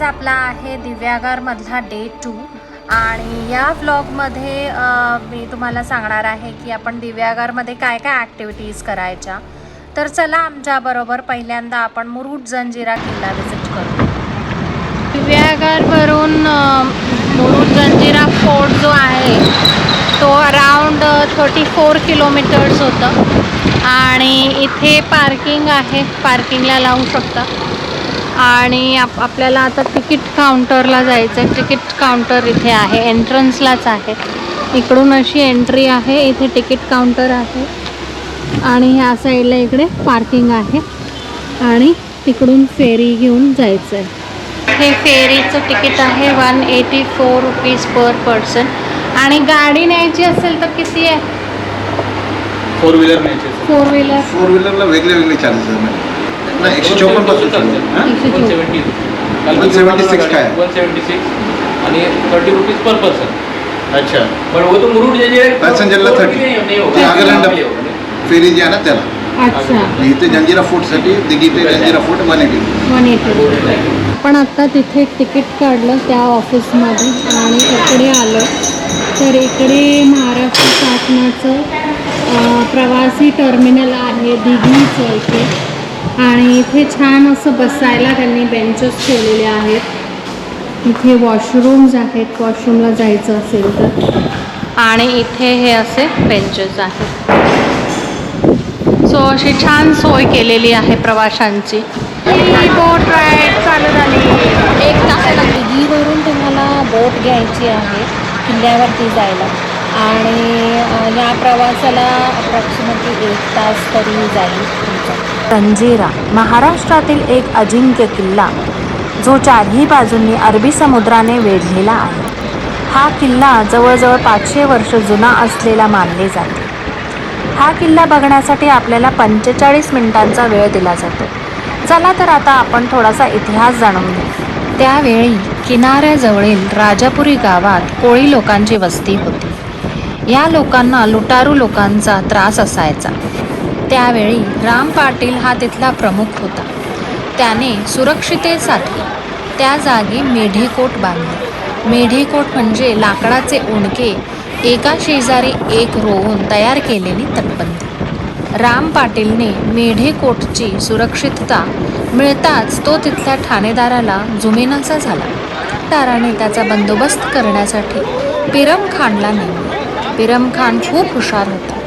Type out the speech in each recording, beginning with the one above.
आज आपला आहे दिव्यागारमधला डे टू आणि या व्लॉगमध्ये मी तुम्हाला सांगणार आहे की आपण दिव्यागारमध्ये काय काय ॲक्टिव्हिटीज करायच्या. तर चला आमच्याबरोबर पहिल्यांदा आपण मुरुड जंजिरा किल्ला विजिट करू. दिव्यागारवरून मुरुड जंजिरा फोर्ट जो आहे तो अराउंड थर्टी फोर किलोमीटर्स होतं. आणि इथे पार्किंग आहे. पार्किंगला लावू शकता. आणि आप आपल्याला आता तिकीट काउंटरला जायचं आहे तिकीट काउंटर इथे आहे. एंट्रन्सलाच आहे. इकडून अशी एंट्री आहे. इथे तिकीट काउंटर आहे. आणि ह्या साईडला इकडे पार्किंग आहे. आणि तिकडून फेरी घेऊन जायचं आहे हे फेरीचं तिकीट आहे. One eighty four rupees per person आणि गाडी न्यायची असेल तर किती आहे? फोर व्हीलर न्यायचे फोर व्हीलर फोर व्हीलरला वेगळे वेगळे चार्जेस नाही एकशे चौपन्नपासून. हां? वन. सेवन्टी 176 काय? वन सेवन्टी सिक्स आणि थर्टी रुपीज पर पर्सन अच्छा. पण वो तो मुरुड जे जे पॅसेंजरला थर्टी नागालँड फेरी जी आहे ना त्याला. अच्छा. इथे जंजिरा फोर्टसाठी दिघी ते Janjira fort one eighty one eighty पण आत्ता तिथे तिकीट काढलं त्या ऑफिसमध्ये आणि इकडे आलं. तर इकडे महाराष्ट्र शासनाचं प्रवासी टर्मिनल आहे दिघीचं इथे. आणि इथे छान असं बसायला त्यांनी बेंचेस ठेवलेले आहेत. इथे वॉशरूम्स आहेत वॉशरूमला जायचं असेल तर. आणि इथे हे असे बेंचेस आहेत. सो अशी छान सोय केलेली आहे प्रवाशांची. बोट राईड चालू झाली एक तासाला दिघीवरून तुम्हाला बोट घ्यायची आहे किल्ल्यावरती जायला. आणि या प्रवासाला अप्रॉक्सिमेटली एक तास तरी जाईल तुमचा. तंजिरा महाराष्ट्रातील एक अजिंक्य किल्ला जो चारही बाजूंनी अरबी समुद्राने वेढलेला आहे. हा किल्ला जवळजवळ पाचशे वर्ष जुना असलेला मानले जाते. हा किल्ला बघण्यासाठी आपल्याला पंचेचाळीस मिनिटांचा वेळ दिला जातो. चला तर आता आपण थोडासा इतिहास जाणून घेऊ. त्यावेळी किनाऱ्याजवळील राजापुरी गावात कोळी लोकांची वस्ती होती. या लोकांना लुटारू लोकांचा त्रास असायचा. त्यावेळी राम पाटील हा तिथला प्रमुख होता. त्याने सुरक्षितेसाठी त्या जागी मेढेकोट बांधले. मेढेकोट म्हणजे लाकडाचे उंडके एका शेजारी एक रोवून तयार केलेली तटबंदी. राम पाटीलने मेढेकोटची सुरक्षितता मिळताच तो तिथल्या ठाणेदाराला जुमेनाचा झाला. दाराने त्याचा बंदोबस्त करण्यासाठी पिरम खानला नेमले. पिरम खान खूप हुशार होता.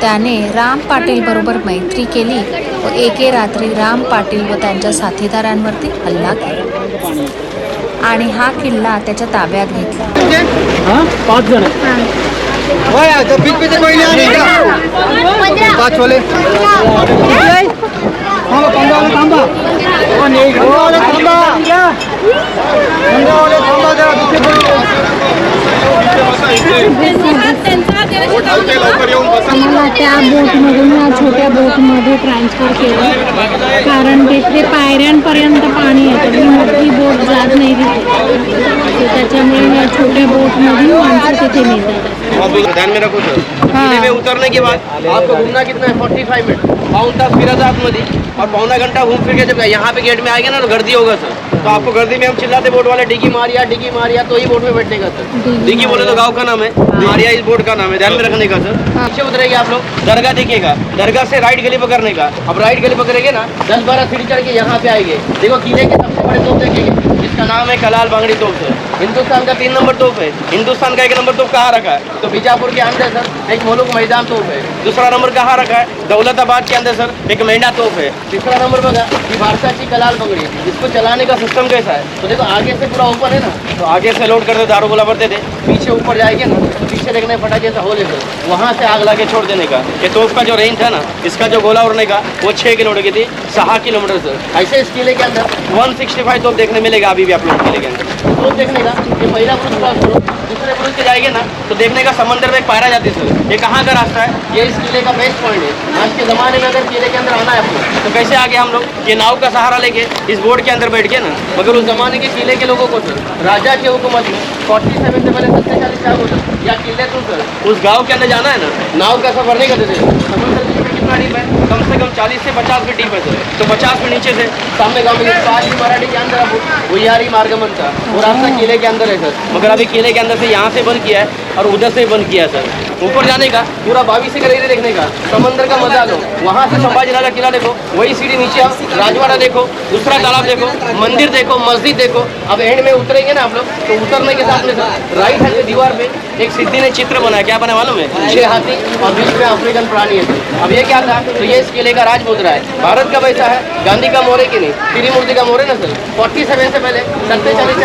त्याने राम पाटील बरोबर मैत्री केली व एके रात्री राम पाटील व त्यांच्या साथीदारांवरती हल्ला केला. आणि हा किल्ला त्याच्या ताब्यात घेतला. पाच जण? पाच वाले आम्हाला त्या बोटमधून या छोट्या बोटमध्ये ट्रान्सफर केलं. कारण तिथे पायऱ्यांपर्यंत पाणी येतं. ती मोठी बोट जात नाही तिथे. त्याच्यामुळे या छोट्या बोट तिथे ध्यान में रखो सर। हाँ। में उतरने के बाद आपको घूमना कितना है? फोर्टी फाइव मिनट पाउन तास फिरा था मध्ये और पौना घंटा घूम फिर के जब यहाँ पे गेट में आएँगे ना तो गर्दी होगा सर। तो आपको गर्दी में हम चिल्लाते बोट वाले डिगी मारिया डिगी मारिया तो ही बोट में बैठने का सर। डिगी बोले तो गाँव का नाम है। मारिया इस बोट का नाम है ध्यान में रखने का सर। पीछे उतरेंगे आप लोग दरगाह देखिएगा। दरगाह से राइट गली पकड़ने का। अब राइट गली पकड़ेंगे ना दस बारह सीढ़ी चढ़ के यहाँ पे आएँगे। देखो किले के बड़े तोप देखेंगे। जिसका नाम है कलाल बांगड़ी सर। हिंदुस्तान का तीन नंबर तोप है। हिंदुस्तान का एक नंबर तोप कहाँ रखा है? तो बीजापुर के अंदर, सर, एक मोलुक मैदान तोप है। दूसरा नंबर कहाँ रखा है? दौलताबाद के अंदर, सर, एक मेंढा तोप है। तीसरा नंबर ही भारताची कलाल बंगड़ी। इसको चलाने का सिस्टम कैसा है? तो देखो, आगे से पूरा ओपन है ना? तो आगे से लोड करते दारू गोला भरते थे पीछे ऊपर जाएँगे ना तो पीछे देखने फटाके से होल सर वहाँ से आग लगा छोड़ देने का। ये तोप का जो रेंज था ना, इसका जो गोला उड़ने का, वो छः किलोमीटर की थी। सहा किलोमीटर, सर। ऐसे इस किले के अंदर 165 तोप देखने मिलेगा, अभी भी आप लोग अंदर तोप देखने का, ये पहला ब्रुज क्रॉस करो दूसरे ब्रुज के जाएँगे ना तो देखने का समंदर में पायरा जाती है ये कहाँ का रास्ता है? ये इस किले का बेस्ट पॉइंट है। आज के ज़माने में अगर किले के अंदर आना है आपको तो कैसे आगे हम लोग ये नाव का सहारा लेके इस बोर्ड के अंदर बैठ के ना? मगर उस जमाने के किले के लोगों को राजा के हुकूमत में फोर्टी सेवन से पहले सत्तर चालीस साल होता या किले तो उस गाँव के अंदर जाना है ना, नाव का सफ़र नहीं करते थे। समुद्र डीप है कम से कम 40 से 50 फीट डीप है सर तो 50 फीट नीचे से सामने गाँव में तो भी मराठी के अंदर भुयारी मार्गमन था वो रास्ता किले के अंदर है, सर। मगर अभी किले के अंदर से यहाँ से बंद किया है और उधर से बंद किया है, सर। ऊपर जाने का, पूरा बावी से करेंगे देखने का, समंदर का मज़ा लो। वहाँ से संभाजी राजा किला देखो, वही सीढ़ी नीचे आओ, राजवाड़ा देखो, दूसरा तालाब देखो, मंदिर देखो, मस्जिद देखो। अब एंड में उतरेंगे ना आप लोग तो उतरने के साथ में राइट हैंड की दीवार पे एक सिद्धि ने चित्र बनाया, क्या बना मालूम है? छह हाथी और बीच में अफ्रीकन प्राणी है। अब ये क्या था? तो ये इस किले का राज मुद्रा है। भारत का पैसा है, गांधी का मोरे की नहीं, त्रिमूर्ति का मोरे ना सर। फोर्टी सेवन से पहले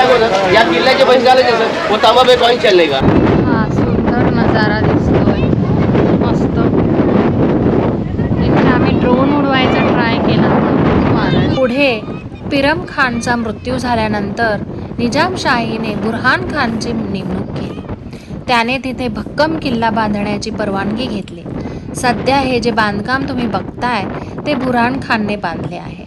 अगोदर या किल्ल्याचे पैसे झाले सर, वो तांबा पे कॉइन चलेगा हा, सुंदर नज़ारा पिरम खानचा मृत्यू झाल्यानंतर निजामशाहीने बुरहान खानची नेमणूक केली. त्याने तिथे भक्कम किल्ला बांधण्याची परवानगी घेतली. सध्या हे जे बांधकाम तुम्ही बघताय ते बुरहान खानने बांधले आहे.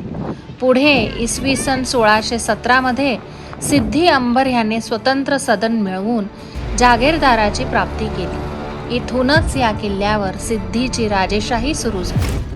पुढे इसवी सन सोळाशे सतरामध्ये सिद्धी अंबर यांनी स्वतंत्र सदन मिळवून जागीरदाराची प्राप्ती केली. इथूनच या किल्ल्यावर सिद्धीची राजेशाही सुरू झाली.